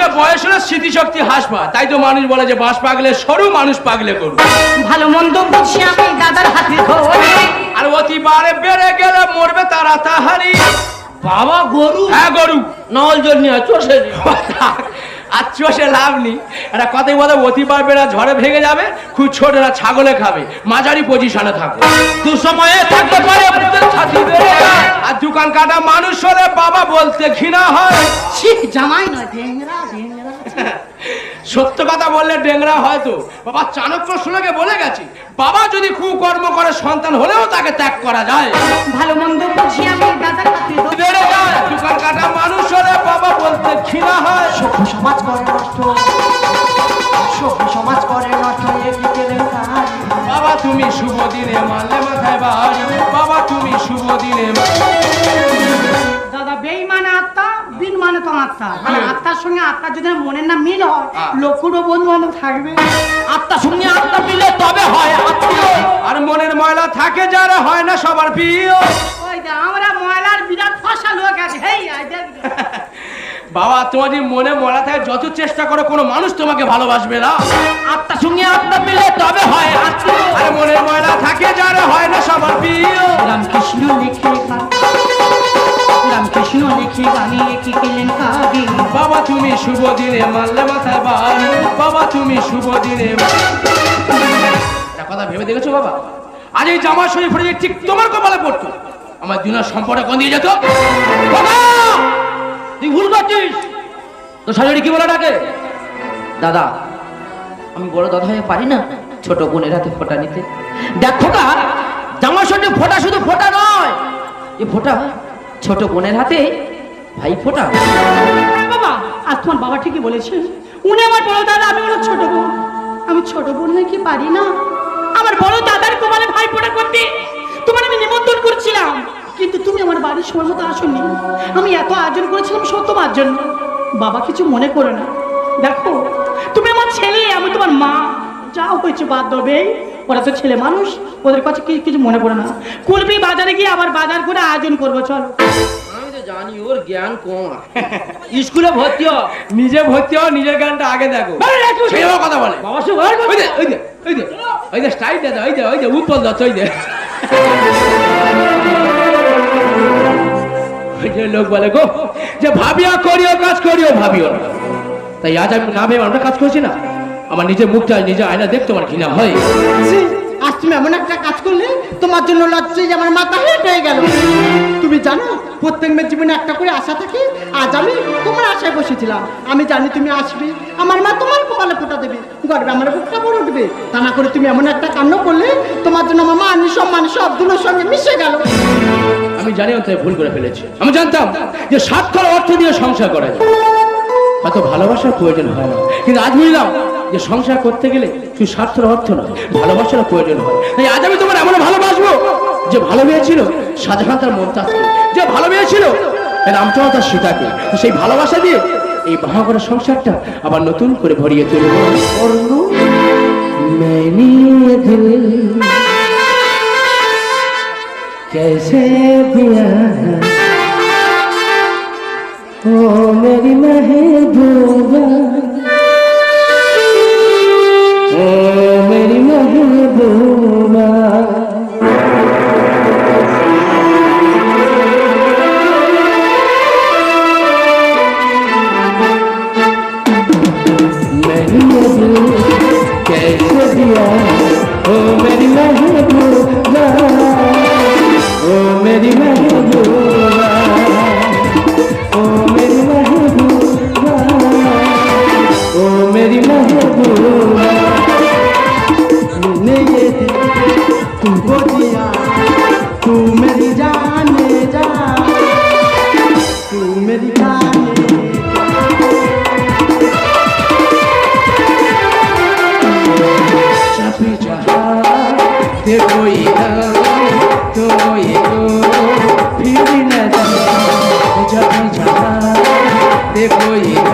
মানুষের বয়স হলে স্মৃতিশক্তি হ্রাস পায়। তাই তো মানুষ বলে যে বাঁশ পাগলে সরু মানুষ পাগলে করু ভালো মন্দ বুঝি আমি দাদার হাতে ধরে। আর অতি বারে বেড়ে গেলে মরবে তারা তাহারি বাবা গরু? হ্যাঁ গরু। নল জন্য চোষের চষে আর চষে লাভ নেই। একটা কথাই বলে অতিবার বেড়া ঝড়ে ভেঙে যাবে খুব ছোটরা ছাগলে খাবে মাঝারি পজিশনে থাকবে। দু সময়ে থাকতে পারে। আর দোকান কাটা মানুষ হলে বাবা বলতে ঘৃণা হয়। জামাই নয় ঢেংরা ঢেংরা সত্য কথা বললে ডেংরা হয়তো বাবা চাণক্য শুনেকে বলে গেছি বাবা যদি কুকর্ম করে সন্তান হলেও তাকে ত্যাগ করা যায়। ভালো মন্দ বুঝি আমি দোকান কাটা মানুষ হলে বাবা বলতে ঘৃণা হয়। সভ্য সমাজ করে নষ্ট। সভ্য সমাজ করে নষ্ট একই কেলেঙ্কারি বাবা তুমি শুভ দিনে মানলে মাথায় বাড়ি। বাবা তুমি শুভ দিনে দাদা বেইমান আত্মা বিন মানে তো আত্মা। তাহলে আত্মার সঙ্গে আত্মার যদি মনের না মিল হয় হ্যাঁ। লক্ষ্যটা বন্ধু বান্ধব থাকবে। আত্মা সঙ্গে আত্মা মিলে তবে হয় আত্মীয়। আর মনের ময়লা থাকে যারা হয় না সবার প্রিয়। আমরা ময়লার বিরাট ফসা লোক আছে হেই আই দেখ। বাবা তোমার মনে মরা থাকে যত চেষ্টা করো কোনো মানুষ তোমাকে ভালোবাসবে না। আত্মা সঙ্গে আত্মা মিলে তবে হয় আর মনের ময়লা থাকে যারা হয় না সবার প্রিয়। রামকৃষ্ণ লিখে রামকৃষ্ণ লিখে কি কেলেঙ্কারি বাবা তুমি শুভ দিনে মানলে মাথায় বাড়ি বাবা তুমি শুভ দিনে কথা ভেবে দেখেছ বাবা? আজ এই জামা শরীফ ঠিক তোমার কপালে পড়তো। আমার দিনের সম্পর্কে কোন দিয়ে যেত? বাবা! তুই ভুল করছিস। তো শাশুড়ি কি বলে ডাকে? দাদা, আমি বড় দাদা হয়ে পারি না ছোট বোনের হাতে ফোঁটা নিতে। দেখ ফোঁটা জামা ষষ্ঠী ফোঁটা শুধু ফোঁটা নয়, এ ফোঁটা ছোট বোনের হাতে ভাই ফোঁটা। বাবা আর তোমার বাবা ঠিকই বলেছে। উনি আমার বড় দাদা, আমি ওনার ছোট বোন। আমি ছোট বোন হয়ে কি পারি না? আমার বড় দাদার কোমালে ভাই ফোটা করতে তোমার আমি নিমন্ত্রণ করছিলাম। কিন্তু তুমি আমার বাড়ির সময় মতো আসনি। আমি এত আয়োজন করেছিলাম সব তোমার জন্য। বাবা কিছু মনে করো না। দেখো তুমি আমার ছেলে আমি তোমার মা। যা হয়েছে বাদ দেবে ওরা তো ছেলে মানুষ ওদের কাছে কিছু মনে পড়ে না। কুলপি বাজারে গিয়ে আবার বাজার করে আয়োজন করব চলো। জানি ওর জ্ঞান কম স্কুলে ভর্তি হ নিজে ভর্তি হও নিজের গানটা আগে দেখো। সেও কথা বলে। বাবা সে ওই দে ওই দে ওই দে ওই দে স্টাইল দে ওই দে ওই দে উৎপল দত্ত ওই দে লোক বলে, গো, যে ভাবিয়া করিও, কাজ করিও, ভাবিও না। তাই আজ আমি না ভেবে আমরা কাজ করছি না। আমার নিজের মুখটা, নিজের আয়না দেখতে আমার ঘৃণা হয়। আজ তুমি এমন একটা কাজ করলে, তোমার জন্য লজ্জায় যে আমার মাথা হেট হয়ে গেল। তুমি জানো, প্রত্যেক মেয়ের জীবনে একটা করে আশা থাকে, আজ আমি তোমার আশায় বসেছিলাম। আমি জানি তুমি আসবে, আমার মা তোমার কপালে ফোটা দেবে, গর্বে আমার বুকটা ভরে উঠবে। তা না করে তুমি এমন একটা কাণ্ড করলে, তোমার জন্য আমার মান, সম্মান সব দুলোর সঙ্গে মিশে গেল। আমি জানি তাই ভুল করে ফেলেছি। আমি জানতাম যে স্বার্থর অর্থ দিয়ে সংসার করা যায়। হয়তো ভালোবাসার প্রয়োজন হয় না। কিন্তু আজ বুঝলাম যে সংসার করতে গেলে তুই স্বার্থের অর্থ না ভালোবাসার প্রয়োজন হয়। তাই আজ আমি তোমার এমন ভালোবাসবো যে ভালো ভালোবেসেছিল শাহজাহান তার মমতাজকে যে ভালোবেসেছিল রামচন্দ্র তার সীতাকে সেই ভালোবাসা দিয়ে এই মহাগরের সংসারটা আবার নতুন করে ভরিয়ে তুলব। कैसे दिया ओ मेरी महबूबा ओ मेरी महबूबा मैंने दिल कैसे दिया ओ मेरी महबूबा मेरी महबूबा ओ मेरी महबूबा ओ मेरी महबूबा मैंने ये तुमको दिया तू मेरी जाने जा तू मेरी जाने देखो इधर तो ये কই?